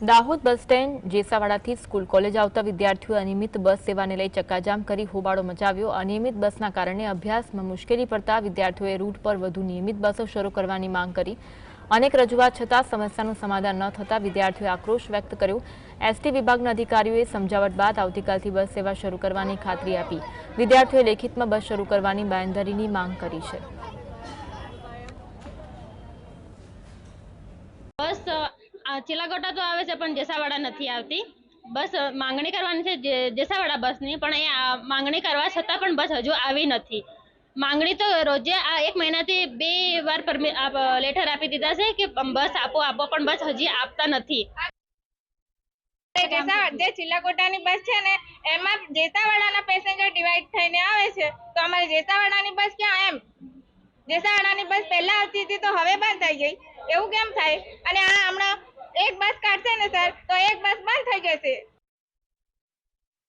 Dahod bus stand, જેસાવાડાથી school college આવતા વિદ્યાર્થીઓએ અનિયમિત બસ સેવાને લઈ ચક્કાજામ કરી હોબાળો મચાવ્યો. અનિયમિત બસના કારણે અભ્યાસમાં મુશ્કેલી પડતા વિદ્યાર્થીઓએ રૂટ પર વધુ નિયમિત બસો શરૂ કરવાની માંગ કરી. અનેક રજૂઆત છતાં સમસ્યાનું સમાધાન ન થતાં વિદ્યાર્થીઓએ આક્રોશ વ્યક્ત કર્યો. એસટી વિભાગના અધિકારીઓએ સમજાવટ બાદ આવતીકાલથી બસ સેવા શરૂ કરવાની ખાતરી આપી. વિદ્યાર્થીઓએ લેખિતમાં બસ શરૂ કરવાની બાંયધરીની માંગ કરી છે બસ આ ચિલાગોટા તો આવે છે, પણ જેસાવાડા નથી આવતી. બસ માંગણી કરવાની છે જેસાવાડા બસની, પણ એ માંગણી કરવા છતાં પણ બસ હજુ આવી નથી. માંગણી તો રોજે આ એક મહિનાથી બે વાર લેટર આપી દીધા છે કે બસ આપો આપો, પણ બસ હજી આપતા નથી. જે ચિલ્લાકોટાની બસ છે ને, એમાં જેસાવાડાના પેસેન્જર ડિવાઈડ થઈને આવે છે, તો અમારે જેસાવાડાની બસ ક્યાં એમ? જેસાવાડાની બસ પહેલા આવતી હતી તો હવે બંધ થઈ ગઈ. એવું કેમ થાય? અને આ હમણાં એક બસ કાઢશે ને, સર, તો એક બસ બંધ થઈ જશે.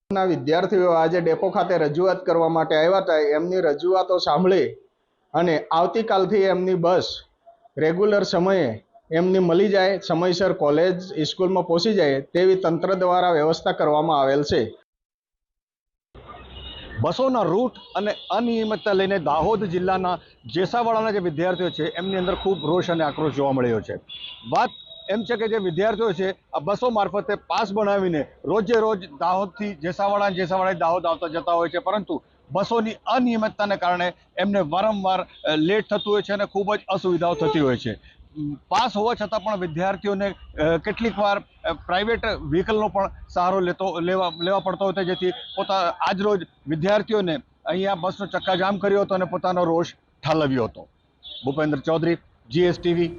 ના, વિદ્યાર્થીઓ, આજે ડેપો ખાતે રજૂઆત કરવા માટે આવ્યા હતા. એમની રજૂઆતો સાંભળી અને આવતીકાલથી એમની બસ રેગ્યુલર સમયે એમની મળી જાય, સમયસર કોલેજ, સ્કૂલમાં પહોંચી જાય તેવી તંત્ર દ્વારા વ્યવસ્થા કરવામાં આવેલ છે. બસોના રૂટ અને અનિયમિતતા લઈને દાહોદ જિલ્લાના જેસાવાડાના જે વિદ્યાર્થીઓ છે, એમની અંદર ખૂબ રોષ અને આક્રોશ જોવા મળ્યો છે. વાત એમ છે કે જે વિદ્યાર્થીઓ છે, આ બસો મારફતે પાસ બનાવીને રોજે રોજ દાહોદથી જેસાવાડા જેસાવાડા દાહોદ આવતા જતા હોય છે. પરંતુ બસોની અનિયમિતતાને કારણે એમને વારંવાર લેટ થતું હોય છે અને ખૂબ જ અસુવિધાઓ થતી હોય છે. પાસ હોવા છતાં પણ વિદ્યાર્થીઓને કેટલીક વાર પ્રાઇવેટ વ્હીકલનો પણ સહારો લેતો, લેવા લેવા પડતો હતો જેથી પોતા આજરોજ વિદ્યાર્થીઓને અહીંયા બસનો ચક્કાજામ કર્યો હતો અને પોતાનો રોષ ઠાલવ્યો હતો. ભૂપેન્દ્ર ચૌધરી જીએસટીવી